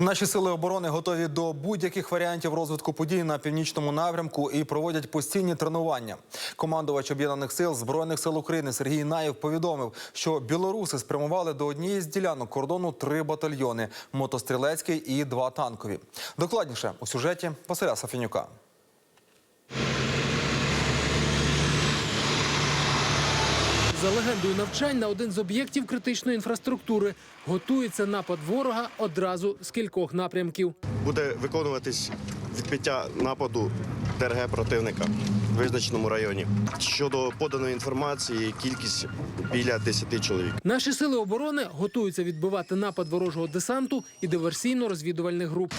Наші сили оборони готові до будь-яких варіантів розвитку подій на північному напрямку і проводять постійні тренування. Командувач об'єднаних сил збройних сил України Сергій Наєв повідомив, що білоруси спрямували до однієї з ділянок кордону три батальйони: мотострілецький і два танкові. Докладніше у сюжеті Василя Сафінюка. За легендою навчань на один з об'єктів критичної інфраструктури готується напад ворога одразу з кількох напрямків. буде виконуватись відбиття нападу ДРГ противника в визначеному районі. Щодо поданої інформації, кількість біля 10 чоловік. Наші сили оборони готуються відбивати напад ворожого десанту і диверсійно-розвідувальних груп.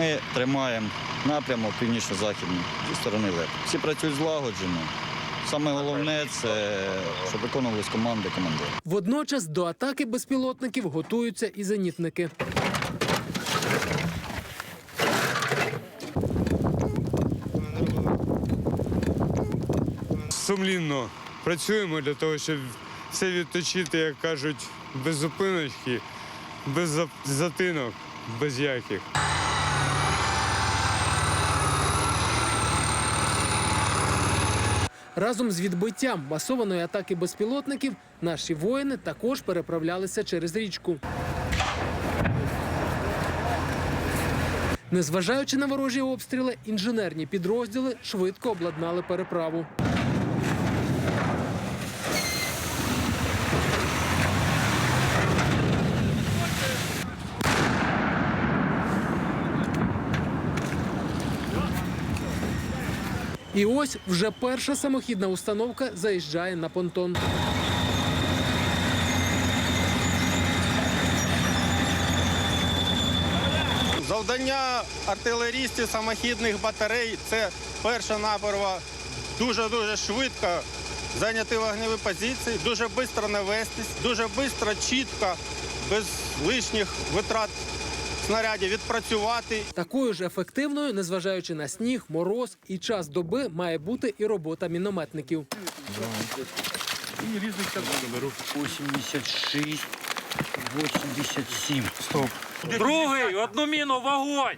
Ми тримаємо напрямок північно-західний зі сторони ЛЕП. Всі працюють злагоджено. Саме головне це щоб виконувались команди командира. Водночас до атаки безпілотників готуються і зенітники. сумлінно працюємо для того, щоб все відточити, як кажуть, без зупиночки, без затинок, без яких. Разом з відбиттям масованої атаки безпілотників наші воїни також переправлялися через річку. Незважаючи на ворожі обстріли, інженерні підрозділи швидко обладнали переправу. І ось вже перша самохідна установка заїжджає на понтон. Завдання артилерістів самохідних батарей це перша наперва дуже-дуже швидко зайняти вогневі позиції, дуже швидко навестись, дуже швидко, чітко, без лишніх витрат снарядів відпрацювати Такою ж ефективною, незважаючи на сніг, мороз і час доби, має бути і робота мінометників. 86, 87. Стоп. Другий, одну міну, вогонь!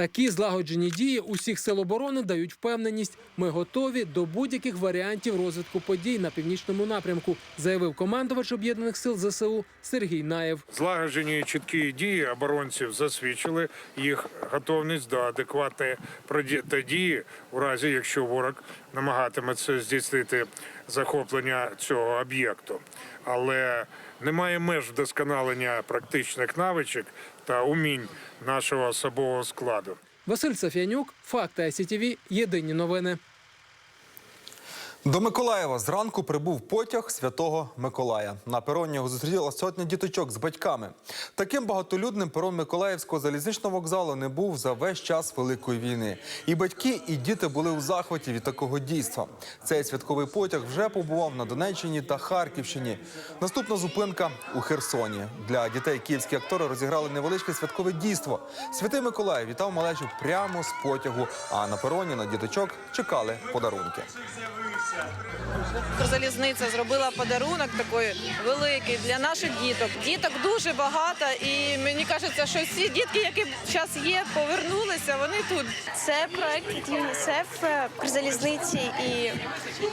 Такі злагоджені дії усіх сил оборони дають впевненість. Ми готові до будь-яких варіантів розвитку подій на північному напрямку, заявив командувач об'єднаних сил ЗСУ Сергій Наєв. Злагоджені чіткі дії оборонців засвідчили їх готовність до адекватної протидії у разі, якщо ворог намагатиметься здійснити захоплення цього об'єкту. Але немає меж вдосконалення практичних навичок та умінь нашого особового складу. Василь Сафянюк, Факти ICTV, Єдині новини. До Миколаєва зранку прибув потяг святого Миколая. На пероні його зустріла сотня діточок з батьками. Таким багатолюдним перон Миколаївського залізничного вокзалу не був за весь час Великої війни. І батьки, і діти були у захваті від такого дійства. Цей святковий потяг вже побував на Донеччині та Харківщині. Наступна зупинка у Херсоні. Для дітей київські актори розіграли невеличке святкове дійство. Святий Миколай вітав малечу прямо з потягу. А на пероні на діточок чекали подарунки. Укрзалізниця зробила подарунок такий великий для наших діток. Діток дуже багато, і мені кажеться, що всі дітки, які зараз є, повернулися. Вони тут. Це проект від ЮНІСЕФ, е, Укрзалізниці і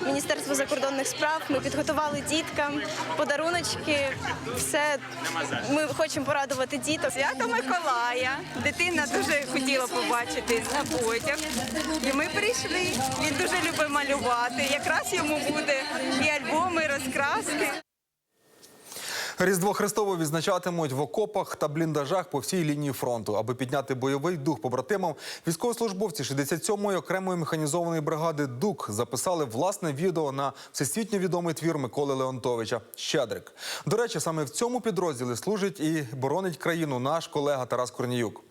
Міністерство закордонних справ. Ми підготували діткам подаруночки. Все ми хочемо порадувати діток. Свято Миколая. Дитина дуже хотіла побачити на потяг. І ми прийшли. Він дуже любить малювати. Якраз йому буде і альбоми, розкраски. Різдво Христово відзначатимуть в окопах та бліндажах по всій лінії фронту, аби підняти бойовий дух побратимам. Військовослужбовці 67-ї окремої механізованої бригади ДУК записали власне відео на всесвітньо відомий твір Миколи Леонтовича Щедрик. До речі, саме в цьому підрозділі служить і боронить країну наш колега Тарас Корніюк.